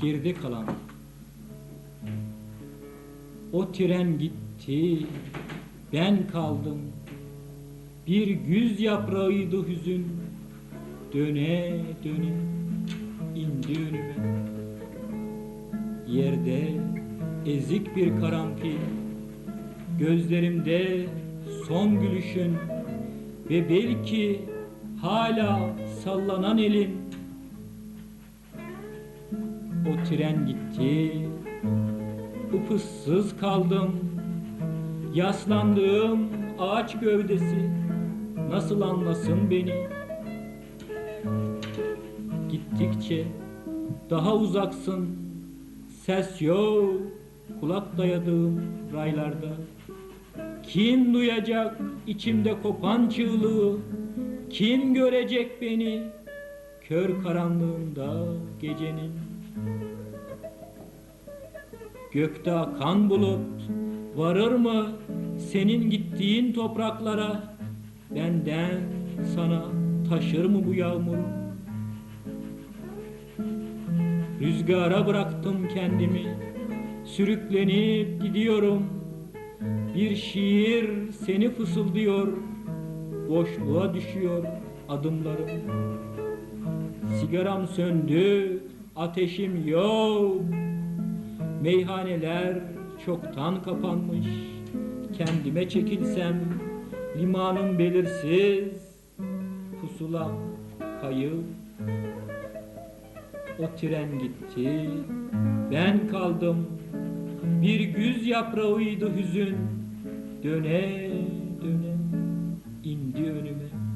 geride kalan. O tren gitti, ben kaldım. Bir güz yaprağıydı hüzün, döne döne indi önüme. Yerde ezik bir karanfil, gözlerimde son gülüşün ve belki hala sallanan elin. O tren gitti, ıpıssız kaldım, yaslandığım ağaç gövdesi nasıl anlasın beni? Gittikçe daha uzaksın, ses yok, kulak dayadığım raylarda. Kim duyacak içimde kopan çığlığı? Kim görecek beni kör karanlığında gecenin? Gökte akan bulut varır mı senin gittiğin topraklara? Benden sana taşır mı bu yağmur? Rüzgara bıraktım kendimi, sürüklenip gidiyorum. Bir şiir seni fısıldıyor, boşluğa düşüyor adımlarım. Sigaram söndü, ateşim yok. Meyhaneler çoktan kapanmış. Kendime çekilsem limanım belirsiz. Pusulam kayıp. O tren gitti, ben kaldım. Bir güz yaprağıydı hüzün, döne döne indi önüme.